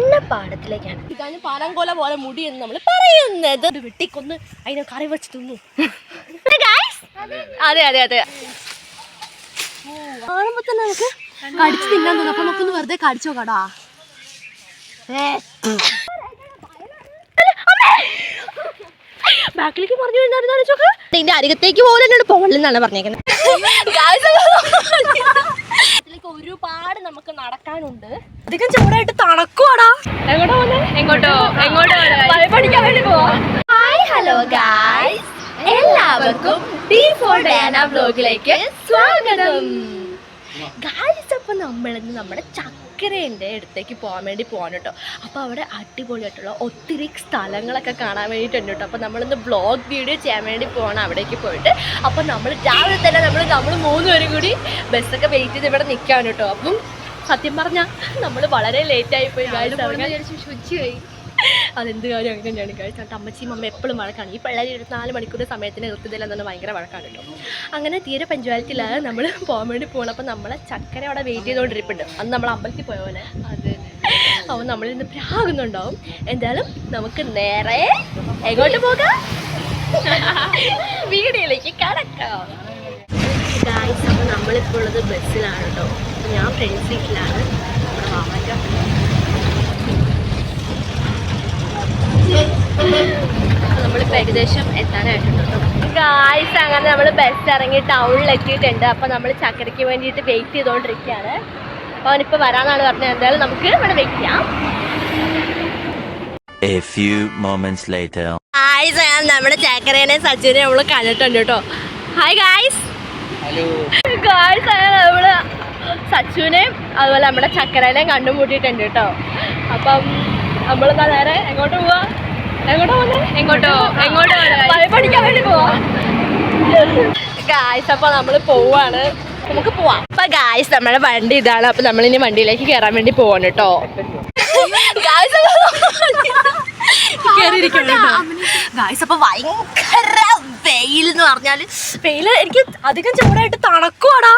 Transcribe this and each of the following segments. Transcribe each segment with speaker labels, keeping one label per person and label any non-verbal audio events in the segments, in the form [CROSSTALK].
Speaker 1: എണ്ണപ്പാടത്തിലേക്കാണ് ഇതാണ് പാലങ്കോല പോലെ മുടി എന്ന് നമ്മൾ പറയുന്നത് വെട്ടിക്കൊന്ന് അതിനെ കറി വെച്ച് തിന്നു. അതെ അതെ. അതെ കാണുമ്പോ തന്നെ നമുക്ക് കടിച്ചു തിന്നാൻ തോന്നും. അപ്പൊ നമുക്കൊന്ന് വെറുതെ കടിച്ചു കടാ ബാക്കിലേക്ക് പറഞ്ഞു വരുന്നായിരുന്നു ചോക്ക് ഇതിന്റെ അരികത്തേക്ക് പോലെ എന്നോട് പോകലെന്നാണ് പറഞ്ഞേക്കുന്നത്. നടക്കാനുണ്ട്. അധികം ചൂടായിട്ട് തണക്കുവാടാ. എങ്ങോട്ടോ
Speaker 2: എങ്ങോട്ടോ? എങ്ങോട്ടോ?
Speaker 1: പഠിക്കാൻ വേണ്ടി പോവാ. ഹായ് ഹലോ ഗായ്സ് എല്ലാവർക്കും ഡി ഫോർ ഡയാന ബ്ലോഗിലേക്ക് സ്വാഗതം. ഗായ്സ് അപ്പൊ നമ്മളിന്ന് നമ്മുടെ ചക്കരേന്റെ അടുത്തേക്ക് പോകാൻ വേണ്ടി പോകാൻ കേട്ടോ. അപ്പോൾ അവിടെ അടിപൊളിയായിട്ടുള്ള ഒത്തിരി സ്ഥലങ്ങളൊക്കെ കാണാൻ വേണ്ടിയിട്ടുണ്ട് കേട്ടോ. അപ്പോൾ നമ്മളിന്ന് ബ്ലോഗ് വീഡിയോ ചെയ്യാൻ വേണ്ടി പോകണം അവിടേക്ക് പോയിട്ട്. അപ്പോൾ നമ്മൾ രാവിലെ തന്നെ നമ്മൾ നമ്മൾ മൂന്നുപേരും കൂടി ബസ്സൊക്കെ വെയിറ്റ് ചെയ്ത് ഇവിടെ നിൽക്കാൻ കേട്ടോ. അപ്പം സത്യം പറഞ്ഞാൽ നമ്മൾ വളരെ ലേറ്റ് ആയി പോയി
Speaker 2: ശുചിയായി
Speaker 1: അതെന്ത് കാര്യം അങ്ങനെ തന്നെയാണ് കഴിച്ചിട്ട് അമ്മച്ചിയും അമ്മ എപ്പോഴും വഴക്കാണ്. ഈ പിള്ളേർ ഇരുപത്തിനാല് മണിക്കൂർ സമയത്തിന് നിർത്തിയതില്ല എന്ന് ഭയങ്കര വഴക്കാണ് കേട്ടോ അങ്ങനെ തീരെ പഞ്ചായത്തിലാണ് നമ്മൾ പോകാൻ വേണ്ടി പോകണപ്പോൾ നമ്മളെ ചക്കര അവിടെ വെയിറ്റ് ചെയ്തുകൊണ്ടിരിപ്പുണ്ട് അന്ന് നമ്മൾ അമ്പലത്തിൽ പോയ പോലെ.
Speaker 2: അതെ.
Speaker 1: അപ്പോൾ നമ്മളിൽ നിന്ന് പ്രാകുന്നുണ്ടാവും എന്തായാലും നമുക്ക് നേരെ എങ്ങോട്ട് പോകാം? വീഡിയോയിലേക്ക് കടക്കാം. അപ്പോൾ നമ്മളിപ്പോൾ ഉള്ളത് ബസ്സിലാണ് കേട്ടോ ഞാൻ ഫ്രണ്ട് സീറ്റിലാണ് നമ്മുടെ നമ്മളിപ്പോൾ ഏകദേശം എത്താനായിട്ടുണ്ട് ഗായ്സ് അങ്ങനെ നമ്മൾ ബസ് ഇറങ്ങി ടൗണിൽ എത്തിയിട്ടുണ്ട്. അപ്പോൾ നമ്മൾ ചക്കരയ്ക്ക് വേണ്ടിയിട്ട് വെയിറ്റ് ചെയ്തുകൊണ്ടിരിക്കുകയാണ് അപ്പോൾ അവനിപ്പോൾ വരാനാണ് പറഞ്ഞത്. എന്തായാലും നമുക്ക് ഇവിടെ വെക്കാം ചെയ്യാം.
Speaker 3: A few moments later.
Speaker 1: Guys അങ്ങനെ നമ്മുടെ ചക്കരേനെ സച്ചിനെ നമ്മൾ കണ്ടിട്ടുണ്ട് കേട്ടോ. ഹായ് ഗായ്സ് ഗായ്സ് അങ്ങനെ നമ്മൾ സച്ചുവിനെയും അതുപോലെ നമ്മുടെ ചക്കരനെയും കണ്ടുമുട്ടിയിട്ടുണ്ട് കേട്ടോ. അപ്പം നമ്മളെന്താ നേരെ എങ്ങോട്ട് പോവാ? എങ്ങോട്ട് പോകുന്നത്
Speaker 2: എങ്ങോട്ടോ എങ്ങോട്ടോ
Speaker 1: പഠിക്കാൻ വേണ്ടി പോവാ. ഗായ്സ് അപ്പൊ നമ്മൾ പോവാണ്. നമുക്ക് പോവാം. അപ്പൊ ഗായ്സ് നമ്മുടെ വണ്ടി ഇതാണ്. അപ്പൊ നമ്മൾ ഇനി വണ്ടിയിലേക്ക് കയറാൻ വേണ്ടി പോവാണ് കേട്ടോ. ഗായ്സ് അപ്പൊ ഭയങ്കര വെയിൽ എന്ന് പറഞ്ഞാൽ വെയിൽ എനിക്ക് അധികം ചൂടായിട്ട് തണക്കുവാടാ.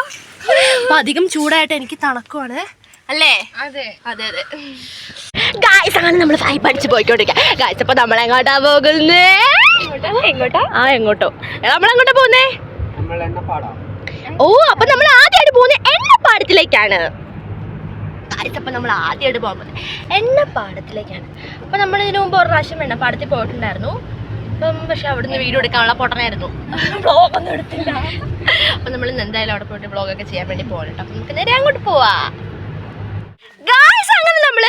Speaker 1: അപ്പൊ അധികം ചൂടായിട്ട് എനിക്ക് തണക്കുവാണ്. അല്ലേ?
Speaker 2: അതെ.
Speaker 1: അതെ അതെ. ഗായ്സ് അങ്ങനെ നമ്മൾ ഫൈ പഠിച്ച് പോയിക്കൊണ്ടിരിക്കുക ഗായ്സ് അപ്പൊ നമ്മൾ എങ്ങോട്ടാ പോകുന്നേ? എങ്ങോട്ടാ? ആ എങ്ങോട്ടോ? നമ്മൾ എങ്ങോട്ടാ പോകുന്നേ? ഓ അപ്പൊ നമ്മൾ ആദ്യമായിട്ട് പോകുന്നത് എണ്ണപ്പാടത്തിലേക്കാണ്. ഗായ്സ് അപ്പൊ നമ്മൾ ആദ്യമായിട്ട് പോകുന്നത് എണ്ണപ്പാടത്തിലേക്കാണ്. അപ്പൊ നമ്മൾ ഇതിനു മുമ്പ് ഒരു പ്രാവശ്യം എണ്ണപ്പാടത്തിൽ പോയിട്ടുണ്ടായിരുന്നു. അപ്പം പക്ഷെ അവിടുന്ന് വീഡിയോ എടുക്കാനുള്ള പൊട്ടനായിരുന്നു. ബ്ലോഗ് ഒന്നും എടുത്തില്ല. അപ്പൊ നമ്മൾ ഇന്ന് എന്തായാലും അവിടെ പോയിട്ട് ബ്ലോഗൊക്കെ ചെയ്യാൻ വേണ്ടി പോകണം അപ്പൊ നമുക്ക് നേരെ അങ്ങോട്ട് പോവാ. ഗായ്സ് അങ്ങനെ നമ്മൾ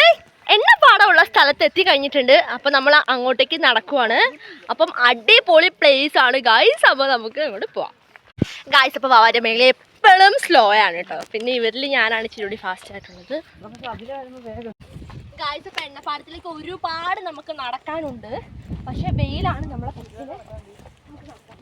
Speaker 1: എണ്ണപ്പാടമുള്ള സ്ഥലത്ത് എത്തി കഴിഞ്ഞിട്ടുണ്ട്. അപ്പൊ നമ്മൾ അങ്ങോട്ടേക്ക് നടക്കുവാണ്. അപ്പം അടിപൊളി പ്ലേസ് ആണ് ഗായ്സ് അപ്പൊ നമുക്ക് അങ്ങോട്ട് പോവാം. ഗായ്സ് അപ്പൊ വാവാന്റെ മേഖല എപ്പോഴും സ്ലോ ആണ് കേട്ടോ. പിന്നെ ഇവരിൽ ഞാനാണ് ഇച്ചിരി കൂടി ഫാസ്റ്റ് ആയിട്ടുള്ളത്. ഗായ്സ് പെണ്ണപ്പാടത്തിലേക്ക് ഒരുപാട് നമുക്ക് നടക്കാനുണ്ട് പക്ഷെ വെയിലാണ് നമ്മളെ നമുക്ക് നടക്കാം.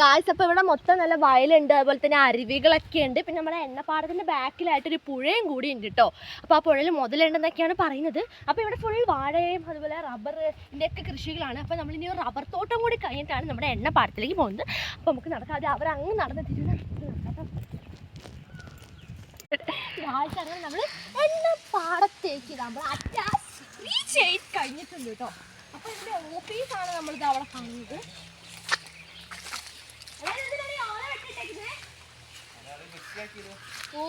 Speaker 1: ഗായ്സ് അപ്പോൾ ഇവിടെ മൊത്തം നല്ല വയലുണ്ട് അതുപോലെ തന്നെ അരുവികളൊക്കെ ഉണ്ട്. പിന്നെ നമ്മുടെ എണ്ണപ്പാടത്തിന്റെ ബാക്കിലായിട്ടൊരു പുഴയും കൂടി ഉണ്ട് കേട്ടോ അപ്പോൾ ആ പുഴയിൽ മുതലുണ്ടെന്നൊക്കെയാണ് പറയുന്നത്. അപ്പോൾ ഇവിടെ ഫുൾ വാഴയും അതുപോലെ റബ്ബർ ഇതിന്റെയൊക്കെ കൃഷികളാണ്. അപ്പോൾ നമ്മളിനി ഒരു റബ്ബർ തോട്ടം കൂടി കഴിഞ്ഞിട്ടാണ് നമ്മുടെ എണ്ണപ്പാടത്തിലേക്ക് പോകുന്നത്. അപ്പോൾ നമുക്ക് നടക്കാതെ അവർ അങ്ങ് നടന്നെത്തിയിട്ട് ഗായ്സ് കഴിഞ്ഞിട്ടുണ്ട് കേട്ടോ അപ്പോൾ ഇതിന്റെ ഓഫീസാണ് നമ്മളിത് അവിടെ കാണുന്നത്. ഓ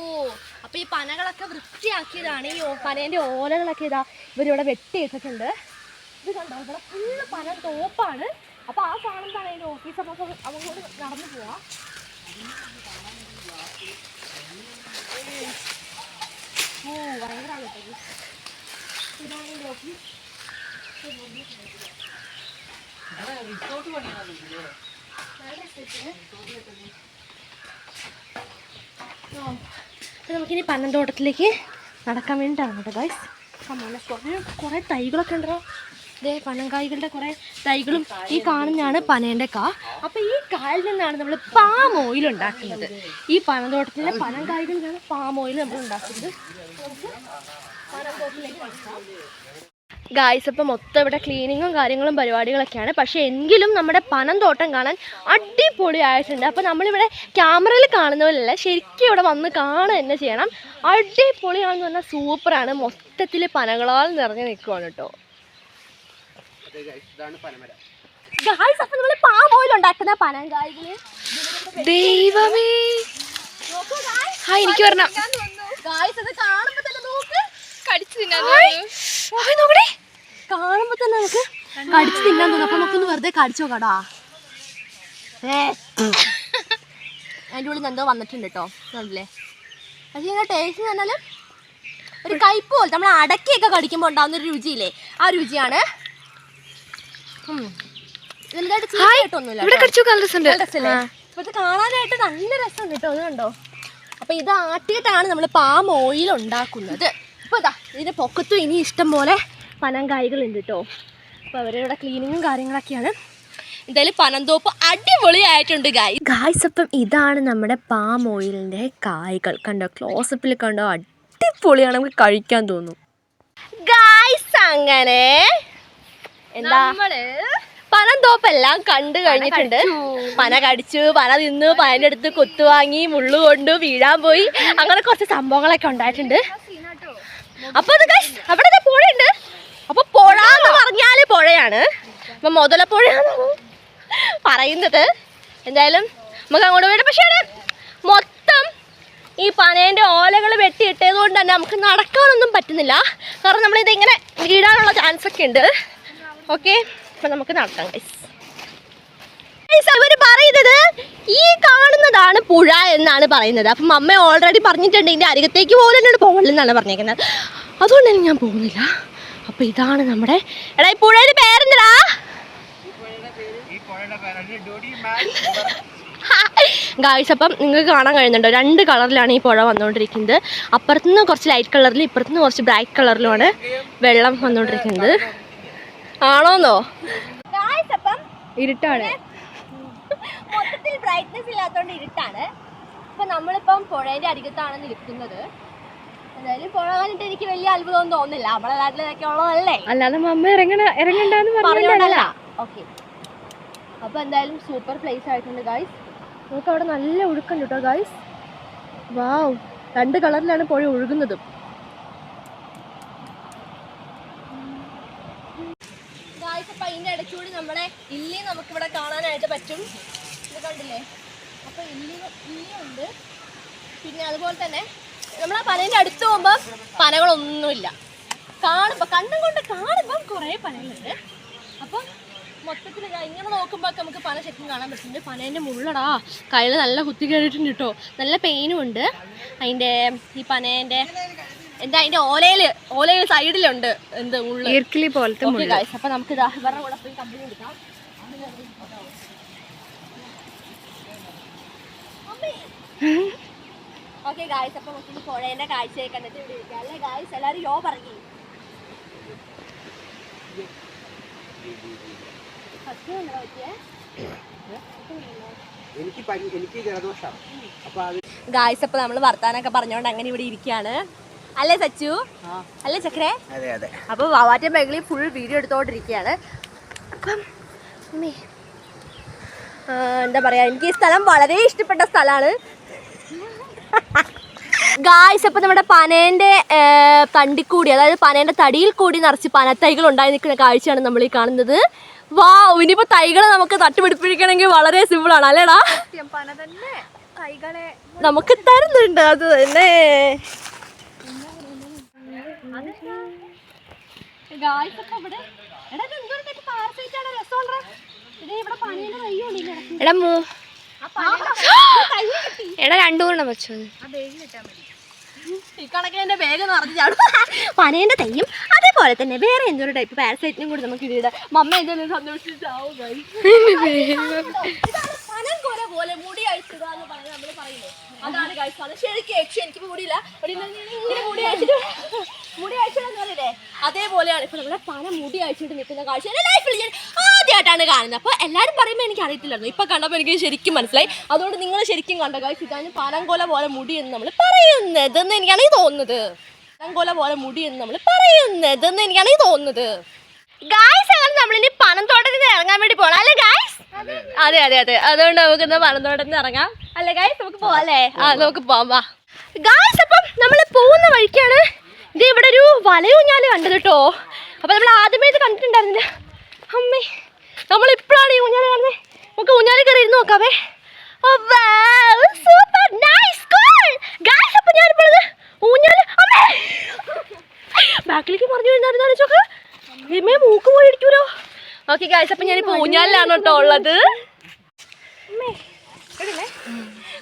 Speaker 1: അപ്പൊ ഈ പനകളൊക്കെ വൃത്തിയാക്കിയതാണ്. ഈ പനേന്റെ ഓലകളൊക്കെ ഇതാ ഇവരിവിടെ വെട്ടിയിട്ടിട്ടുണ്ട്. ഇത് കണ്ടോ ഇവിടെ ഫുള്ള് പന തോപ്പാണ്. അപ്പൊ ആ കാണുന്നതാണ് അതിന്റെ ഓഫീസ് അപ്പൊ നമുക്ക് അങ്ങോട്ട് നടന്നു പോവാ. ഓ ഭയങ്കരമാണ് കേട്ടോ ഇത്. ഇതാണ് ഇതിന്റെ ഓഫീസ് അപ്പോൾ നമുക്കിനി പന്നന്തോട്ടത്തിലേക്ക് നടക്കാൻ വേണ്ടിയിട്ടാണ് കേട്ടോ ഗൈസ് കമ്മല കുറേ കുറേ തൈകളൊക്കെ ഉണ്ടോ ഇതേ പനങ്കായ്കളുടെ കുറേ തൈകളും ഈ കാണുന്നതാണ് പനേന്റെ കാ അപ്പോൾ ഈ കായിൽ നിന്നാണ് നമ്മൾ പാം ഓയിൽ ഉണ്ടാക്കുന്നത്. ഈ പനന്തോട്ടത്തിലെ പനങ്കായ്കളിൽ നിന്നാണ് പാം ഓയിൽ നമ്മൾ ഉണ്ടാക്കുന്നത് ഗായ്സ് അപ്പം മൊത്തം ഇവിടെ ക്ലീനിങ്ങും കാര്യങ്ങളും പരിപാടികളൊക്കെയാണ്. പക്ഷേ എങ്കിലും നമ്മുടെ പനം തോട്ടം കാണാൻ അടിപൊളിയായിട്ടുണ്ട്. അപ്പോൾ നമ്മളിവിടെ ക്യാമറയിൽ കാണുന്ന പോലെയല്ല ശരിക്കും ഇവിടെ വന്ന് കാണുക തന്നെ ചെയ്യണം. അടിപൊളിയാണെന്ന് പറഞ്ഞാൽ സൂപ്പറാണ്. മൊത്തത്തിൽ പനകളാൽ നിറഞ്ഞു നിൽക്കുവാണ് കേട്ടോ. ഗായ്സ് അപ്പം നമ്മൾ പാം ഓയിൽ ഉണ്ടാക്കുന്ന പനം കായ്കൾ
Speaker 2: ദൈവമേ. എനിക്ക് വരണം.
Speaker 1: ഗായ്സ് അത് കാണുമ്പോൾ തന്നെ നോക്ക്.
Speaker 2: കടിച്ചു തിന്നാൻ
Speaker 1: നോക്കണേ കാണുമ്പോ തന്നെ നമുക്ക് കടിച്ചു തിന്നാൻ തോന്നും. അപ്പൊ നമുക്കൊന്ന് വെറുതെ കടിച്ചോ കടാ അതിന്റെ ഉള്ളിൽ എന്തോ വന്നിട്ടുണ്ട് കേട്ടോ കണ്ടില്ലേ? പക്ഷേ ഇതിന്റെ ടേസ്റ്റ് എന്ന് പറഞ്ഞാൽ ഒരു കയ്പ് പോലെ നമ്മൾ അടക്കിയൊക്കെ കടിക്കുമ്പോൾ ഉണ്ടാകുന്ന ഒരു രുചിയില്ലേ? ആ രുചിയാണ്. കാണാനായിട്ട് നല്ല രസം കേട്ടോ അത് കണ്ടോ? അപ്പൊ ഇത് ആട്ടിയിട്ടാണ് നമ്മൾ പാം ഓയിൽ ഉണ്ടാക്കുന്നത്. ഇപ്പൊ ഇതാ ഇതിന്റെ പൊക്കത്തും ഇനി ഇഷ്ടം പോലെ പനങ്കായ്കളുണ്ട് കേട്ടോ അപ്പൊ അവരവിടെ ക്ലീനിങ്ങും കാര്യങ്ങളൊക്കെയാണ്. എന്തായാലും പനന്തോപ്പ് അടിപൊളിയായിട്ടുണ്ട് ഗായ് ഗായ്സ് അപ്പം ഇതാണ് നമ്മുടെ പാം ഓയിലിന്റെ കായ്കൾ. കണ്ടോ ക്ലോസപ്പിൽ കണ്ടോ അടിപൊളിയാണ്. നമുക്ക് കഴിക്കാൻ തോന്നുന്നു ഗായ്സ് അങ്ങനെ. എന്താ? പനന്തോപ്പെല്ലാം കണ്ടു കഴിഞ്ഞിട്ടുണ്ട്. പന കടിച്ചു പന തിന്നു പനന്റെ അടുത്ത് കൊത്തു വാങ്ങി മുള്ളു കൊണ്ടു വീഴാൻ പോയി. അങ്ങനെ കുറച്ച് സംഭവങ്ങളൊക്കെ ഉണ്ടായിട്ടുണ്ട്. അപ്പൊ അത് അവിടെ ദേ പുഴയുണ്ട് അപ്പൊ പുഴ എന്ന് പറഞ്ഞാൽ പുഴയാണ് അപ്പൊ മുതലപ്പുഴയാണ് പറയുന്നത്. എന്തായാലും നമുക്ക് അങ്ങോട്ട് പോയിട്ട് പക്ഷേ മൊത്തം ഈ പനേന്റെ ഓലകൾ വെട്ടിയിട്ടത് കൊണ്ട് തന്നെ നമുക്ക് നടക്കാനൊന്നും പറ്റുന്നില്ല. കാരണം നമ്മളിത് ഇങ്ങനെ വീഴാനുള്ള ചാൻസ് ഒക്കെ ഉണ്ട്. ഓക്കെ അപ്പം നമുക്ക് നടക്കാം ഗൈസ് പറയുന്നത് ഈ കാണുന്നതാണ് പുഴ എന്നാണ് പറയുന്നത്. അപ്പം അമ്മ ഓൾറെഡി പറഞ്ഞിട്ടുണ്ട് ഇതിന്റെ അരികത്തേക്ക് പോലെ എന്നോട് പറഞ്ഞേക്കുന്നത്. അതുകൊണ്ട് തന്നെ ഞാൻ പോകുന്നില്ല. അപ്പം ഇതാണ് നമ്മുടെ എടാ ഈ പുഴയുടെ പേരെന്താ [LAUGHS] ഗായ്സ് അപ്പം നിങ്ങൾക്ക് കാണാൻ കഴിയുന്നുണ്ടോ? രണ്ട് കളറിലാണ് ഈ പുഴ വന്നുകൊണ്ടിരിക്കുന്നത്. അപ്പുറത്തുനിന്ന് കുറച്ച് ലൈറ്റ് കളറിൽ ഇപ്പുറത്തുനിന്ന് കുറച്ച് ബ്രൈറ്റ് കളറിലുമാണ് വെള്ളം വന്നുകൊണ്ടിരിക്കുന്നത്. ആണോന്നോ?
Speaker 2: ഇരുട്ടാണ്.
Speaker 1: മൊത്തത്തിൽ ബ്രൈറ്റ്നസ് ഇല്ലാത്തതുകൊണ്ട് ഇരുട്ടാണ്. അപ്പൊ നമ്മളിപ്പം പുഴയുടെ അരികത്താണ് നിൽക്കുന്നത് എന്തായാലും പുഴ കണ്ടിട്ട് എനിക്ക് വലിയ അത്ഭുതമൊന്നും തോന്നുന്നില്ല. നമ്മളെ നാട്ടിലൊക്കെ ഉള്ളതല്ലേ?
Speaker 2: അല്ലാതെ മമ്മ ഇറങ്ങണ ഇറങ്ങണ്ടെന്ന്
Speaker 1: പറഞ്ഞോണ്ടല്ല. ഓക്കെ അപ്പൊ എന്തായാലും സൂപ്പർ പ്ലേസ് ആയിട്ടുണ്ട് ഗായ്സ് നമുക്ക് അവിടെ നല്ല ഒഴുക്കുണ്ട് കേട്ടോ ഗായ്സ് വാവ് രണ്ട് കളറിലാണ് പുഴ ഒഴുകുന്നത്. ഗായ്സ് അപ്പൊ അതിന്റെ ഇടയ്ക്കൂടി നമ്മുടെ ഇല്ലി നമുക്ക് ഇവിടെ കാണാനായിട്ട് പറ്റും. ഇത് കണ്ടില്ലേ? അപ്പൊ ഇല്ലി ഇല്ലിയുണ്ട് പിന്നെ അതുപോലെ തന്നെ നമ്മൾ ആ അടുത്ത് പോകുമ്പോൾ പനകളൊന്നുമില്ല. കാണുമ്പോൾ കണ്ണും കൊണ്ട് കാണുമ്പോൾ കുറേ പനകളുണ്ട്. അപ്പം മൊത്തത്തിൽ ഇങ്ങനെ നോക്കുമ്പോൾ നമുക്ക് പന ശരിക്കും കാണാൻ പറ്റുന്നുണ്ട്. പനേന്റെ മുള്ളടാ. കയ്യിൽ നല്ല കുത്തി കയറിയിട്ടുണ്ട് കേട്ടോ. നല്ല പെയിനും ഉണ്ട്. അതിന്റെ ഈ പനേന്റെ എന്താ അതിന്റെ ഓലയിൽ ഓലയിൽ സൈഡിലുണ്ട് എന്ത് മുള്ള്.
Speaker 2: പോലത്തെ
Speaker 1: അപ്പൊ നമുക്ക് ഇതാ ഇവരുടെ കൂടെ പോയി കമ്പനി എടുക്കാം. ഓക്കെ ഗായ്സ് അപ്പൊ നമുക്ക് പുഴേന്റെ കാഴ്ചയൊക്കെ കണ്ടിട്ട് ഇവിടെ ഇരിക്കാം. അല്ലേ ഗായ്സ് എല്ലാവരും യോ പറയും
Speaker 4: എനിക്ക് എനിക്ക് അപ്പൊ അത്
Speaker 1: ഗായ്സ് അപ്പോൾ നമ്മൾ വർത്താനൊക്കെ പറഞ്ഞുകൊണ്ട് അങ്ങനെ ഇവിടെ ഇരിക്കാണ്. അല്ലേ സച്ചു? അല്ലേ ചക്രേ?
Speaker 4: അതെ അതെ.
Speaker 1: അപ്പോൾ വാവാറ്റ മേഖലയിൽ ഫുൾ വീഡിയോ എടുത്തോണ്ടിരിക്കുകയാണ്. അപ്പം അമ്മേ, എന്താ പറയാ എനിക്ക് ഈ സ്ഥലം വളരെ ഇഷ്ടപ്പെട്ട സ്ഥലാണ് ഗായ്സ് [LAUGHS] അപ്പൊ നമ്മുടെ പനേന്റെ തണ്ടിക്കൂടി അതായത് പനേന്റെ തടിയിൽ കൂടി നിറച്ച് പനത്തൈകൾ ഉണ്ടായി നിൽക്കുന്ന കാഴ്ചയാണ് നമ്മൾ ഈ കാണുന്നത്. വാ ഇനിയിപ്പോ തൈകളെ നമുക്ക് തട്ടുപിടിപ്പിക്കണമെങ്കിൽ വളരെ
Speaker 2: സിമ്പിൾ ആണ് അല്ലേടാ?
Speaker 1: നമുക്ക് തരുന്നുണ്ട് അത് തന്നെ. എടാ, ഇത് എന്തൊരു type parasite ആണ്? രസമുണ്ടെടാ. ഇത് ഇവിടെ പനീന്റെ തൈയുണ്ട് ഇതിന്റെ ഇടയ്ക്ക്.
Speaker 2: എടാ മൂ.
Speaker 1: ആ പനീന്റെ തൈ കിട്ടി.
Speaker 2: എടാ രണ്ടു മൂന്നെണ്ണം വെച്ചോ
Speaker 1: നിറഞ്ഞു ചാടും. [LAUGHS] പനേന്റെ തൈയും അതേപോലെ തന്നെ വേറെ എന്തൊരു ടൈപ്പ് പാരസൈറ്റിനും കൂടി നമുക്ക് ഇതിടാം മമ്മ എന്തെങ്കിലും സന്തോഷിച്ചാവും [LAUGHS] ഇതാണ് പനം കൊല പോലെ മുടി എന്ന് പറഞ്ഞ് നമ്മൾ പറയുന്നത് അതാണ് കഴിച്ചത് ശരിക്കും എനിക്ക് മുടിയില്ല. ഇങ്ങനെ മുടി അഴിച്ചിട്ട് മുടി പറയില്ലേ അതേപോലെയാണ്. ഇപ്പൊ നമ്മുടെ പന മുടി അഴിച്ചിട്ട് നിൽക്കുന്ന കാഴ്ച എന്റെ ലൈഫിൽ ഞാൻ ആദ്യമായിട്ടാണ് കാണുന്നത്. അപ്പോൾ എല്ലാവരും പറയുമ്പോൾ എനിക്ക് അറിയത്തില്ലായിരുന്നു. ഇപ്പൊ കണ്ടപ്പോൾ എനിക്ക് ശരിക്കും മനസ്സിലായി. അതുകൊണ്ട് നിങ്ങൾ ശരിക്കും കണ്ട കാഴ്ച ഇതാണ് പനം കൊല പോലെ മുടി എന്ന് നമ്മൾ പറയുന്നത് എന്ന് എനിക്കാണ് തോന്നുന്നത്. അങ്കോല പോലെ മുടി എന്ന് നമ്മൾ പറയുന്നത് എന്ന് എനിക്കാണ് തോന്നുന്നത്. ഗായ്സ് അങ്ങനെ നമ്മളിനി പനം തോട്ടത്തിൽ ഇറങ്ങാൻ വേണ്ടി പോകണം അല്ലേ അതെ അതെ അതെ. അതുകൊണ്ട് നമുക്ക് ഇന്ന് പനന്തോട്ടത്തിൽ ഇറങ്ങാം. അല്ലേ ഗായ്സ് നമുക്ക് പോവാം അല്ലേ? ആ നമുക്ക് പോവാം വാ. ഗായ്സ് അപ്പം നമ്മൾ പോകുന്ന വഴിക്കാണ് ഇത് ഇവിടെ ഒരു വലയും ഞാൻ കണ്ടത് കേട്ടോ അപ്പം നമ്മൾ ആദ്യമേ ഇത് കണ്ടിട്ടുണ്ടായിരുന്നില്ല. അമ്മേ നമ്മൾ ഇപ്പോഴാണ് ഈ ഊഞ്ഞാൽ കാണുന്നത് നമുക്ക് ഊഞ്ഞാൽ കയറി ഇരുന്ന് നോക്കാവേ സൂപ്പർ നൈസ് ഗോൾ ഗായ്സ് അപ്പം ഞാനിപ്പോൾ ഇത് ഊഞ്ഞാൽ അമ്മേ! ബാക്കിലേക്ക് പറഞ്ഞു വരുന്നായിരുന്നു ചോക്ക് ഇമ്മേ മൂക്ക് പോയി ഇടിക്കൂലോ ഓക്കെ ഗായ്സ് അപ്പൊ ഞാൻ ഊഞ്ഞാലിലാണ് കേട്ടോ ഉള്ളത്.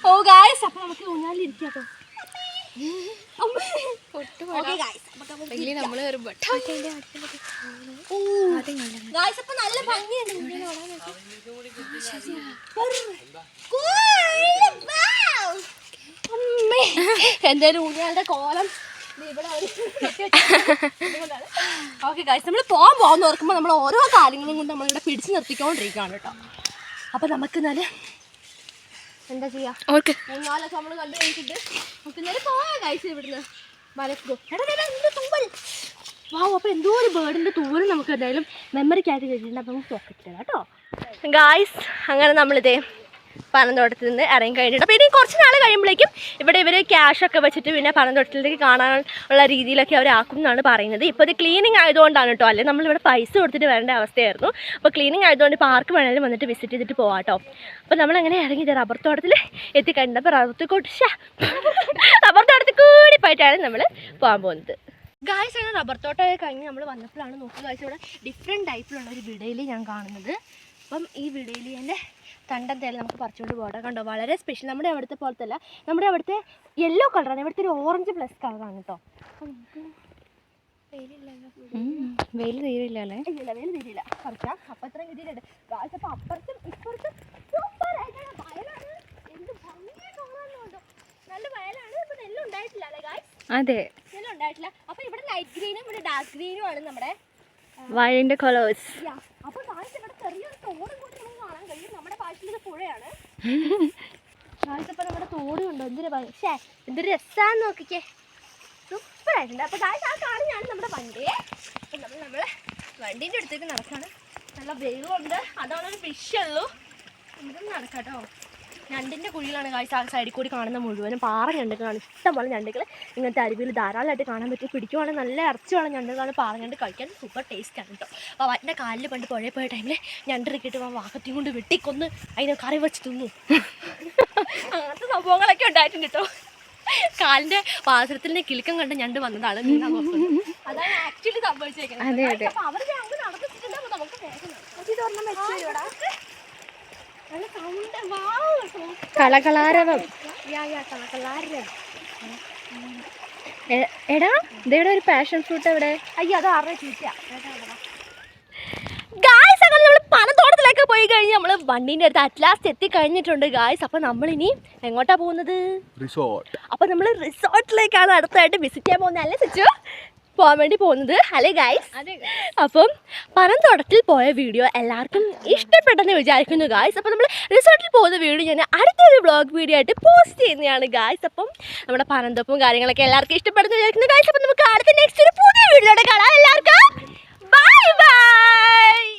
Speaker 1: ഓ ഗായ്സ് അപ്പൊ നമുക്ക് ഊഞ്ഞാലിൽ ഇരിക്കാം. കേട്ടോ ഓക്കെ ഗായ്സ്
Speaker 2: വലിയ നമ്മൾ കയറുമ്പോ
Speaker 1: ഗായ്സ് അപ്പം നല്ല ഭംഗിയുണ്ട് എന്തായാലും ഊഞ്ഞാലിന്റെ കോലം ഓക്കെ ഗൈസ് നമ്മൾ പോകാൻ പോകുന്ന ഓർക്കുമ്പോൾ നമ്മൾ ഓരോ കാര്യങ്ങളും കൊണ്ട് നമ്മളിവിടെ പിടിച്ചു നിർത്തിക്കൊണ്ടിരിക്കുകയാണ് കേട്ടോ. അപ്പം നമുക്ക് എന്നാൽ എന്താ ചെയ്യാം?
Speaker 2: ഓക്കെ.
Speaker 1: മൂന്നാലൊക്കെ നമ്മൾ കണ്ടു കഴിഞ്ഞിട്ട് നമുക്ക് നേരെ പോകാം ഗൈസ് ഇവിടുന്ന്. മലക്കോ എടാ എന്ത് തൂവൽ വാവ് അപ്പോൾ എന്തോ ഒരു ബേർഡിന്റെ തൂവൽ നമുക്ക് എന്തായാലും മെമ്മറിക്കായിട്ട് കഴിഞ്ഞിട്ടുണ്ട് അപ്പം നമുക്ക് പോക്കറ്റില്ല കേട്ടോ. ഗായ്സ് അങ്ങനെ നമ്മളിതേ പനന്തോട്ടത്തിൽ നിന്ന് ഇറങ്ങി കഴിഞ്ഞിട്ട് അപ്പോൾ ഇനി കുറച്ച് നാൾ കഴിയുമ്പോഴേക്കും ഇവിടെ ഇവർ ക്യാഷൊക്കെ വെച്ചിട്ട് പിന്നെ പനന്തോട്ടത്തിലേക്ക് കാണാനുള്ള രീതിയിലൊക്കെ അവർ ആക്കും എന്നാണ് പറയുന്നത്. ഇപ്പോൾ ഇത് ക്ലീനിങ് ആയതുകൊണ്ടാണ് കേട്ടോ അല്ലെങ്കിൽ നമ്മളിവിടെ പൈസ കൊടുത്തിട്ട് വരേണ്ട അവസ്ഥയായിരുന്നു. അപ്പോൾ ക്ലീനിങ് ആയതുകൊണ്ട് പാർക്ക് വേണമെങ്കിലും വന്നിട്ട് വിസിറ്റ് ചെയ്തിട്ട് പോവാം കേട്ടോ അപ്പോൾ നമ്മളങ്ങനെ ഇറങ്ങി ഇത് റബ്ബർ തോട്ടത്തിൽ എത്തിക്കഴിഞ്ഞിട്ട് അപ്പോൾ റബ്ബർ കൂട്ടി റബ്ബർ തോട്ടത്തിൽ കൂടി പോയിട്ടാണ് നമ്മൾ പോകാൻ പോകുന്നത്. ഗായ്സ് അങ്ങനെ റബ്ബർ തോട്ടമൊക്കെ കഴിഞ്ഞ് നമ്മൾ വന്നപ്പോഴാണ് നോക്കുക ഗായ്സ് ഇവിടെ ഡിഫറെന്റ് ടൈപ്പിലുള്ള ഒരു വിടയിൽ ഞാൻ കാണുന്നത്. അപ്പം ഈ വിടയിലിന്റെ തണ്ടെന്തായാലും നമുക്ക് പറിച്ചുകൊണ്ട് പോകട്ടെ കണ്ടോ? വളരെ സ്പെഷ്യൽ നമ്മുടെ അവിടുത്തെ പോലത്തെ അല്ല നമ്മുടെ അവിടുത്തെ യെല്ലോ കളറാണ് ഇവിടുത്തെ ഒരു ഓറഞ്ച് പ്ലസ് കളറാണ് കേട്ടോ
Speaker 2: വെയിൽ തീരില്ല അല്ലേ?
Speaker 1: ഇല്ല വെയിൽ തീരില്ല പറിക്കാം അപ്പം ഇത്രയും കിട്ടിയിട്ടുണ്ട്. അപ്പുറത്തും ഇപ്പുറത്തും സൂപ്പർ ആയിട്ടാണ് വയലാണ്. എന്ത് നല്ല വയലാണ്. ഇപ്പം നെല്ലും ഉണ്ടായിട്ടില്ല അല്ലേ ഗായ്സ്
Speaker 2: അതെ.
Speaker 1: നെല്ലും ഉണ്ടായിട്ടില്ല. അപ്പം ഇവിടെ ലൈറ്റ് ഗ്രീനും ഇവിടെ ഡാർക്ക് ഗ്രീനും ആണ് നമ്മുടെ
Speaker 2: വയലിന്റെ കളേഴ്സ്
Speaker 1: യാ, അപ്പൊ ഗായ്സ് ഇവിടെ ചെറിയൊരു തോടും കൂടി നമുക്ക് കാണാൻ കഴിയും നമ്മുടെ ഭാഷയിൽ ഇത് പുഴയാണ് ഗായ്സ് ഇപ്പൊ നമ്മുടെ തോട് കണ്ടോ? എന്തൊരു പക്ഷേ എന്തൊരു രസാന്ന് നോക്കിക്കേ. സൂപ്പർ ആയിട്ടുണ്ട് അപ്പൊ ഗായ്സ് ആ കാണുന്നതാണ് നമ്മുടെ വണ്ടി. നമ്മൾ നമ്മളെ വണ്ടീന്റെ അടുത്തേക്ക് നടക്കാണ്. നല്ല വെയിലുണ്ട് അതാണ് ഒരു ഫിഷുള്ളൂ ഇതും നടക്കാട്ടോ. ഞണ്ടിന്റെ കുഴിയിലാണ് കാഴ്ച ആ സൈഡിൽ കൂടി കാണുന്ന മുഴുവനും. പാറ ഞണ്ടുകളാണ്. ഇഷ്ടംപോലെ ഞണ്ടുകൾ ഇങ്ങനത്തെ അരുവിയിൽ ധാരാളമായിട്ട് കാണാൻ പറ്റും. പിടിക്കുവാണെങ്കിൽ നല്ല ഇറച്ചിയുള്ള ഞണ്ടുകളാണ് പാറ ഞണ്ട് കഴിക്കാൻ സൂപ്പർ ടേസ്റ്റാണ് കേട്ടോ അപ്പോൾ അവന്റെ കാലിൽ പണ്ട് പുഴയിൽ പോയ ടൈമിൽ ഞണ്ടിറക്കിയിട്ട് ആ വാക്കത്തി കൊണ്ട് വെട്ടിക്കൊന്ന് അതിനെ കറി വെച്ച് തിന്നു. അങ്ങനത്തെ സംഭവങ്ങളൊക്കെ ഉണ്ടായിട്ടുണ്ട് കേട്ടോ കാലിന്റെ പാത്രത്തിന്റെ കിളിക്കം കണ്ട് ഞണ്ട് വന്നതാണ്. അതാണ് ആക്ച്വലി സംഭവിച്ചേക്കുന്നത്.
Speaker 2: അതെ, അതെ.
Speaker 1: അപ്പോൾ അവർ അങ്ങ് നടന്നിട്ടുണ്ടെങ്കിൽ നമുക്ക് വേഗം നടക്കാം. ഇതൊരെണ്ണം വെച്ച് തരുമോടാ? നല്ല സൗണ്ട് വാവ്
Speaker 2: കളകളാരവം എടാ ഇതെവിടെ ഒരു പാഷൻ ഫ്രൂട്ട് എവിടെ?
Speaker 1: അയ്യോ അത് ആരുടെ ചീറ്റ ഗായ്സ് അങ്ങനെ നമ്മൾ പണത്തോട്ടത്തിലേക്ക് പോയി കഴിഞ്ഞ് നമ്മൾ വണ്ടീന്റെ അടുത്ത് അറ്റ്ലാസ്റ്റ് എത്തി കഴിഞ്ഞിട്ടുണ്ട് ഗായ്സ് അപ്പോൾ നമ്മളിനി എങ്ങോട്ടാ പോകുന്നത്?
Speaker 4: റിസോർട്ട്
Speaker 1: അപ്പോൾ നമ്മൾ റിസോർട്ടിലേക്കാണ് അടുത്തായിട്ട് വിസിറ്റ് ചെയ്യാൻ പോകുന്നത് അല്ലേ സിച്ചു പോകാൻ വേണ്ടി പോകുന്നത്. ഹലേ ഗായ്സ്
Speaker 2: അതെ
Speaker 1: അപ്പം പറന്തോട്ടത്തിൽ പോയ വീഡിയോ എല്ലാവർക്കും ഇഷ്ടപ്പെട്ടെന്ന് വിചാരിക്കുന്നു ഗായ്സ് അപ്പം നമ്മൾ റിസോർട്ടിൽ പോകുന്ന വീഡിയോ ഞാൻ അടുത്തൊരു ബ്ലോഗ് വീഡിയോ ആയിട്ട് പോസ്റ്റ് ചെയ്യുന്നതാണ് ഗായ്സ് അപ്പം നമ്മുടെ പറന്തപ്പും കാര്യങ്ങളൊക്കെ എല്ലാവർക്കും ഇഷ്ടപ്പെടുന്നു വിചാരിക്കുന്നു ഗായ്സ് അപ്പം നമുക്ക് അടുത്ത നെക്സ്റ്റ് ഒരു പുതിയ വീഡിയോയുടെ കാണാം. എല്ലാവർക്കും ബൈ ബൈ